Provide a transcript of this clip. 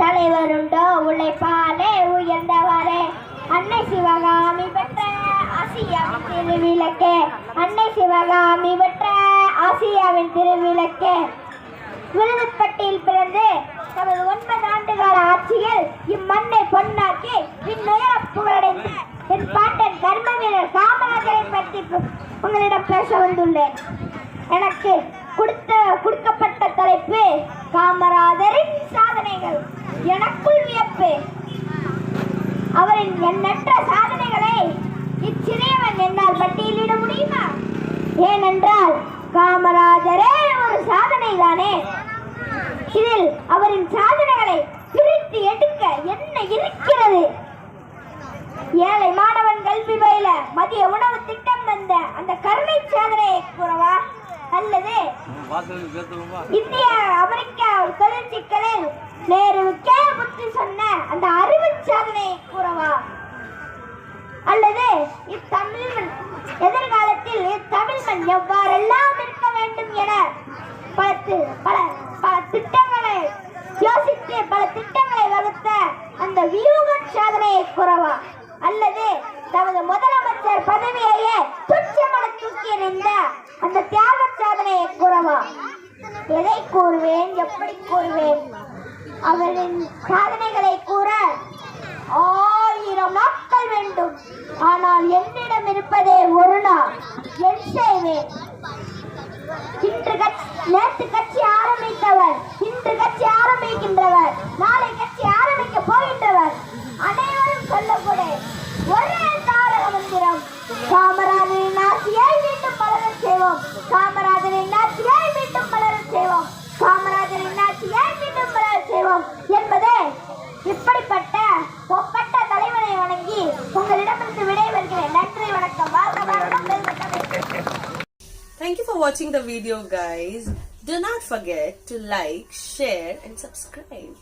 தலைவருண்டோ உழைப்பாலே உயர்ந்தவரே. அன்னை சிவகாமி பெற்ற ஆசியாவின் திருவிளக்கே. அன்னை சிவகாமி பெற்ற ஆசியாவின் திருவிளக்கே. விருதுப்பட்டியில் பிறந்து தமது ஒன்பது ஆண்டுகால ஆட்சியில் இம்மண்ணை பொன்னாக்கி பின்னுயர புகழடைந்த என் பாட்டன் கர்ம வீரர் காமராஜரை பற்றி உங்களிடம் பேச வந்துள்ளேன். எனக்கு கொடுத்த கொடுக்கப்பட்ட தலைப்பு காமராஜரின் சாதனைகள். எனக்குள் வியப்பு. அவரின் எண்ணற்ற சாதனைகளை இச்சிறியவன் என்னால் பட்டியலிட முடியுமா? ஏனென்றால் காமராஜரே ஒரு சாதனை தானே இதில் அவரின் சாதனைகளை பிரித்து எடுக்க என்ன இருக்கிறது? ஏழை மாணவன் கல்வி பயில மதிய உணவு திட்டம் தந்த அந்த கருணை சாதனையை கூறவா அல்லது இந்திய அமெரிக்க தொழில் சிக்கலில் நேருவுக்கே புத்தி சொன்ன அந்த அறிவு சாதனையை கூறவா? அல்லது இத்தமிழ்மண் எதிர்காலத்தில் இத்தமிழ்மண் எவ்வாறெல்லாம் இருக்க வேண்டும் என பல பல பல திட்டங்களை யோசித்து பல திட்டங்களை வகுத்த அந்த வியூக சாதனையை கூறவா? அல்லது தமது முதலமைச்சர் பதவியையே துச்சமென தூக்கி எறிந்த அந்த தியாக எதை கூறுவேன்? எப்படி கூறுவேன்? அவரின் சாதனைகளை கூற ஆயிரம் நாட்கள் வேண்டும். ஆனால் என்னிடம் இருப்பதே ஒரு நாள். என் செய்வேன் இன்று கட்சி நேற்று கட்சி watching the video guys. Do not forget to like, share and subscribe.